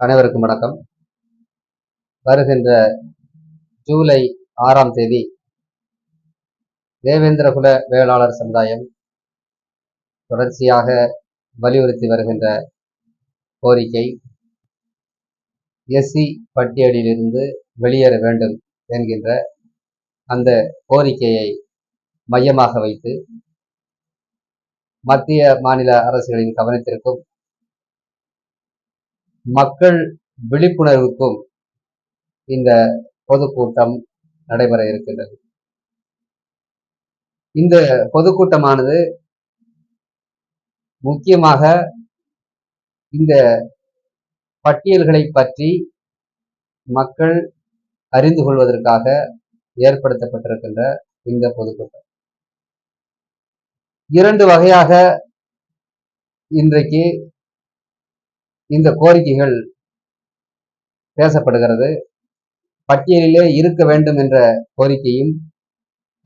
அனைவருக்கும் வணக்கம். வருகின்ற ஜூலை ஆறாம் தேதி தேவேந்திரகுல வேளாளர் சமுதாயம் தொடர்ச்சியாக வலியுறுத்தி வருகின்ற கோரிக்கை எஸ்சி பட்டியலிலிருந்து வெளியேற வேண்டும் என்கின்ற அந்த கோரிக்கையை மையமாக வைத்து மத்திய மாநில அரசுகளின் கவனத்திற்கும் மக்கள் விழிப்புணர்வுக்கும் இந்த பொதுக்கூட்டம் நடைபெற இருக்கின்றது. இந்த பொதுக்கூட்டமானது முக்கியமாக இந்த பட்டியல்களை பற்றி மக்கள் அறிந்து கொள்வதற்காக ஏற்படுத்தப்பட்டிருக்கின்ற இந்த பொதுக்கூட்டம். இரண்டு வகையாக இன்றைக்கு இந்த கோரிக்கைகள் பேசப்படுகிறது. பட்டியலிலே இருக்க வேண்டும் என்ற கோரிக்கையும்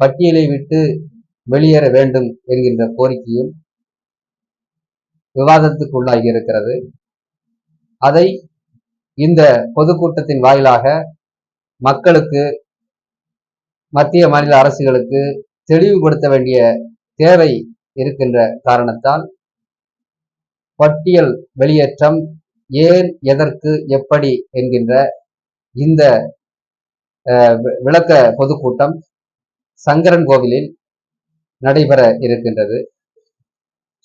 பட்டியலை விட்டு வெளியேற வேண்டும் என்கின்ற கோரிக்கையும் விவாதத்துக்கு உள்ளாகி இருக்கிறது. அதை இந்த பொதுக்கூட்டத்தின் வாயிலாக மக்களுக்கு மத்திய மாநில அரசுகளுக்கு தெளிவுபடுத்த வேண்டிய தேவை இருக்கின்ற காரணத்தால் பட்டியல் வெளியேற்றம் ஏன் எதற்கு எப்படி என்கின்ற இந்த விளக்க பொதுக்கூட்டம் சங்கரன் கோவிலில் நடைபெற இருக்கின்றது.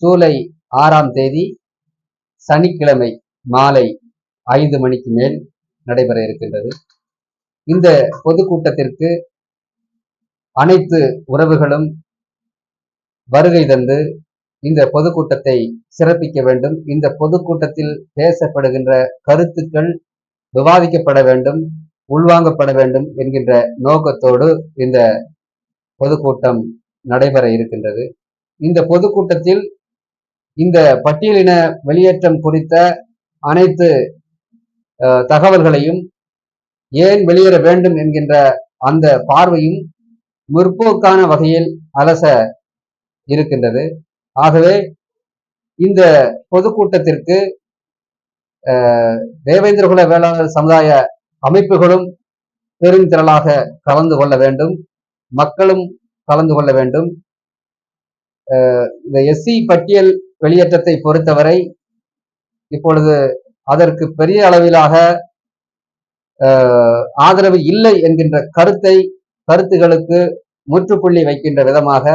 ஜூலை ஆறாம் தேதி சனிக்கிழமை மாலை ஐந்து மணிக்கு மேல் நடைபெற இருக்கின்றது. இந்த பொதுக்கூட்டத்திற்கு அனைத்து உறவுகளும் வருகை தந்து இந்த பொதுக்கூட்டத்தை சிறப்பிக்க வேண்டும். இந்த பொதுக்கூட்டத்தில் பேசப்படுகின்ற கருத்துக்கள் விவாதிக்கப்பட வேண்டும் உள்வாங்கப்பட வேண்டும் என்கின்ற நோக்கத்தோடு இந்த பொதுக்கூட்டம் நடைபெற இருக்கின்றது. இந்த பொதுக்கூட்டத்தில் இந்த பட்டியலின வெளியேற்றம் குறித்த அனைத்து தகவல்களையும் ஏன் வெளியேற வேண்டும் என்கின்ற அந்த பார்வையும் முற்போக்கான வகையில் அலச இருக்கின்றது. ஆகவே இந்த பொதுக்கூட்டத்திற்கு தேவேந்திரகுல வேளாளர் சமுதாய அமைப்புகளும் பெருந்திரளாக கலந்து கொள்ள வேண்டும். மக்களும் கலந்து கொள்ள வேண்டும். இந்த எஸ்சி பட்டியல் வெளியேற்றத்தை பொறுத்தவரை இப்பொழுது அதற்கு பெரிய அளவிலாக ஆதரவு இல்லை என்கின்ற கருத்தை கருத்துகளுக்கு முற்றுப்புள்ளி வைக்கின்ற விதமாக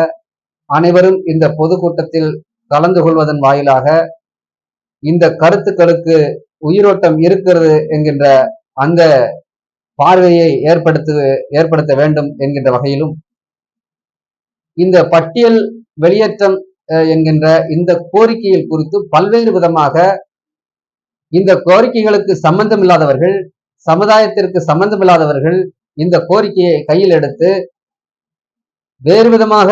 அனைவரும் இந்த பொதுக்கூட்டத்தில் கலந்து கொள்வதன் வாயிலாக இந்த கருத்துக்களுக்கு உயிரோட்டம் இருக்கிறது என்கின்ற அந்த பார்வையை ஏற்படுத்து ஏற்படுத்த வேண்டும் என்கின்ற வகையிலும் இந்த பட்டியல் வெளியேற்றம் என்கின்ற இந்த கோரிக்கையில் குறித்து பல்வேறு விதமாக இந்த கோரிக்கைகளுக்கு சம்பந்தம் இல்லாதவர்கள் சமுதாயத்திற்கு சம்பந்தமில்லாதவர்கள் இந்த கோரிக்கையை கையில் எடுத்து வேறு விதமாக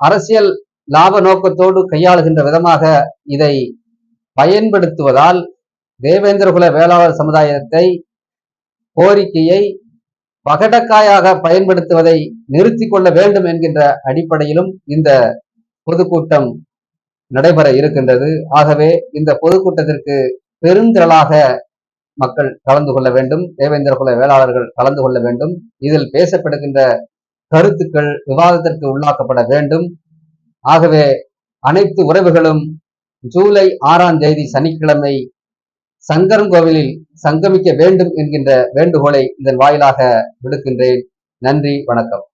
அரசியல் லாப நோக்கத்தோடு கையாளுகின்ற விதமாக இதை பயன்படுத்துவதால் தேவேந்திரகுல வேளாளர் சமுதாயத்தை கோரிக்கையை பகடக்காயாக பயன்படுத்துவதை நிறுத்தி கொள்ள வேண்டும் என்கின்ற அடிப்படையிலும் இந்த பொதுக்கூட்டம் நடைபெற இருக்கின்றது. ஆகவே இந்த பொதுக்கூட்டத்திற்கு பெருந்திரளாக மக்கள் கலந்து கொள்ள வேண்டும். தேவேந்திரகுல வேளாளர்கள் கலந்து கொள்ள வேண்டும். இதில் பேசப்படுகின்ற கருத்துக்கள் விவாதத்திற்கு உள்ளாக்கப்பட வேண்டும். ஆகவே அனைத்து உறவுகளும் ஜூலை ஆறாம் தேதி சனிக்கிழமை சங்கரன் கோவிலில் சங்கமிக்க வேண்டும் என்கின்ற வேண்டுகோளை இதன் வாயிலாக விடுக்கின்றேன். நன்றி வணக்கம்.